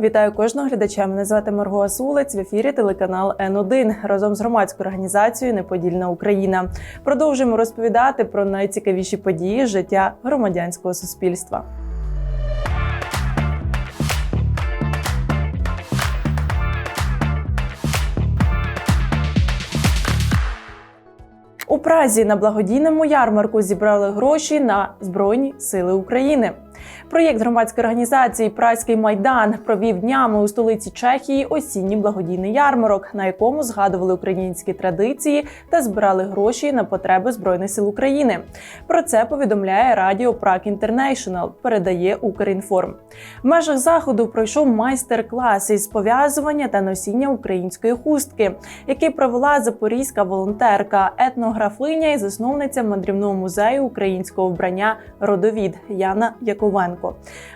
Вітаю кожного глядача. Мене звати Марго Асулець в ефірі телеканал Н1 разом з громадською організацією Неподільна Україна. Продовжуємо розповідати про найцікавіші події життя громадянського суспільства. У Празі на благодійному ярмарку зібрали гроші на Збройні Сили України. Проєкт громадської організації Празький майдан провів днями у столиці Чехії осінній благодійний ярмарок, на якому згадували українські традиції та збирали гроші на потреби збройних сил України. Про це повідомляє Радіо Праг Інтернейшнл, передає Укрінформ. В межах заходу пройшов майстер-клас із пов'язування та носіння української хустки, який провела запорізька волонтерка, етнографиня і засновниця мандрівного музею українського вбрання Родовід Яна Яковенко.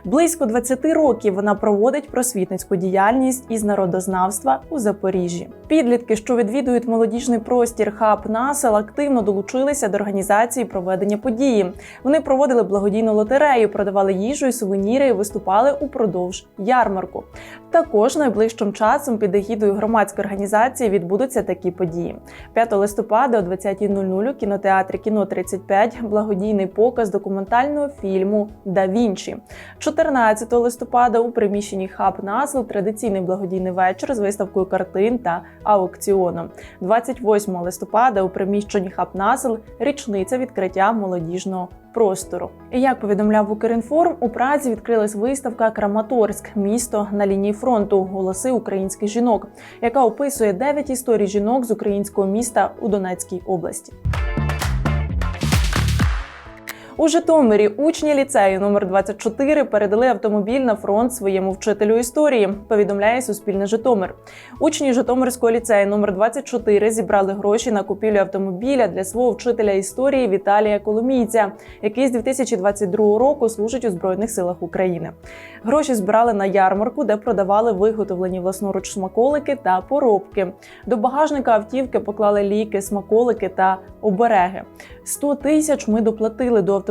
Близько 20 років вона проводить просвітницьку діяльність із народознавства у Запоріжжі. Підлітки, що відвідують молодіжний простір хаб Насел, активно долучилися до організації проведення події. Вони проводили благодійну лотерею, продавали їжу і сувеніри і виступали упродовж ярмарку. Також найближчим часом під егідою громадської організації відбудуться такі події. 5 листопада о 20.00 у кінотеатрі Кіно 35 благодійний показ документального фільму Да Вінчі. 14 листопада у приміщенні хаб Насл традиційний благодійний вечір з виставкою картин та аукціоном. 28 листопада у приміщенні хаб Насл річниця відкриття молодіжного простору. Як повідомляв Укрінформ, у Празі відкрилась виставка Краматорськ, місто на лінії фронту, голоси українських жінок, яка описує 9 історій жінок з українського міста у Донецькій області. У Житомирі учні ліцею номер 24 передали автомобіль на фронт своєму вчителю історії. Повідомляє Суспільне Житомир. Учні Житомирського ліцею номер 24 зібрали гроші на купівлю автомобіля для свого вчителя історії Віталія Коломійця, який з 2022 року служить у збройних силах України. Гроші збирали на ярмарку, де продавали виготовлені власноруч смаколики та поробки. До багажника автівки поклали ліки, смаколики та обереги. 100 тисяч ми доплатили до автомобіля.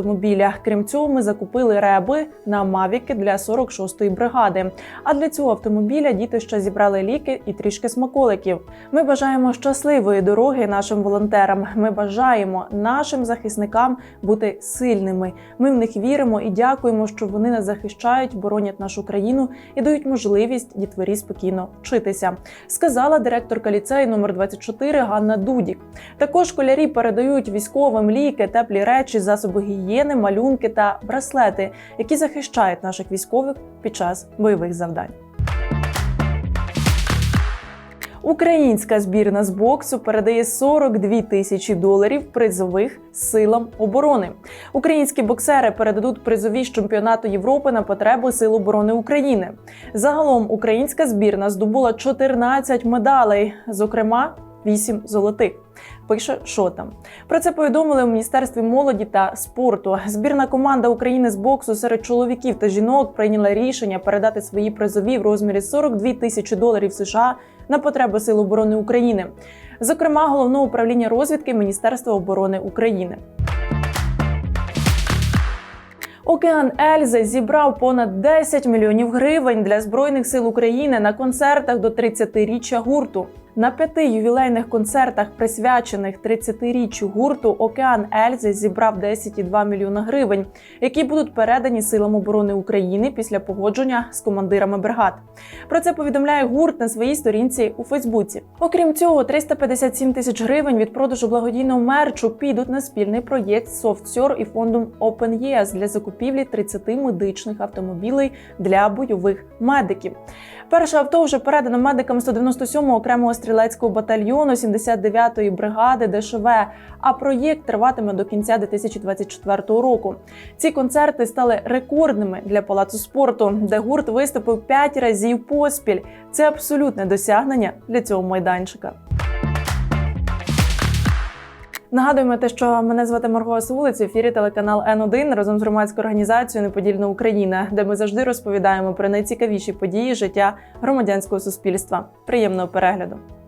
Крім цього, ми закупили реби на мавіки для 46-ї бригади. А для цього автомобіля діти ще зібрали ліки і трішки смаколиків. Ми бажаємо щасливої дороги нашим волонтерам. Ми бажаємо нашим захисникам бути сильними. Ми в них віримо і дякуємо, що вони нас захищають, боронять нашу країну і дають можливість дітворі спокійно вчитися. Сказала директорка ліцею номер 24 Ганна Дудік. Також школярі передають військовим ліки, теплі речі, засоби гігієни, малюнки та браслети, які захищають наших військових під час бойових завдань. Українська збірна з боксу передає 42 тисячі доларів призових силам оборони. Українські боксери передадуть призові з чемпіонату Європи на потребу Сил оборони України. Загалом українська збірна здобула 14 медалей, зокрема 8 золотих. Пише, що там про це повідомили у міністерстві молоді та спорту. Збірна команда України з боксу серед чоловіків та жінок прийняла рішення передати свої призові в розмірі 42 тисячі доларів США на потреби Сил оборони України, зокрема головного управління розвідки Міністерства оборони України. Океан Ельзи зібрав понад 10 мільйонів гривень для збройних сил України на концертах до 30-річчя гурту. На п'яти ювілейних концертах, присвячених 30-річчю гурту, Океан Ельзи зібрав 10,2 мільйона гривень, які будуть передані силам оборони України після погодження з командирами бригад. Про це повідомляє гурт на своїй сторінці у Фейсбуці. Окрім цього, 357 тисяч гривень від продажу благодійного мерчу підуть на спільний проєкт SoftSure і фондом OpenYes для закупівлі 30 медичних автомобілей для бойових медиків. Перше авто вже передано медикам 197-го окремого стрілецького батальйону 79-ї бригади ДШВ. А проєкт триватиме до кінця 2024 року. Ці концерти стали рекордними для палацу спорту, де гурт виступив 5 разів поспіль. Це абсолютне досягнення для цього майданчика. Нагадуємо те, що мене звати Марго Асулиць, в ефірі телеканал Н1 разом з громадською організацією Неподільна Україна, де ми завжди розповідаємо про найцікавіші події життя громадянського суспільства. Приємного перегляду!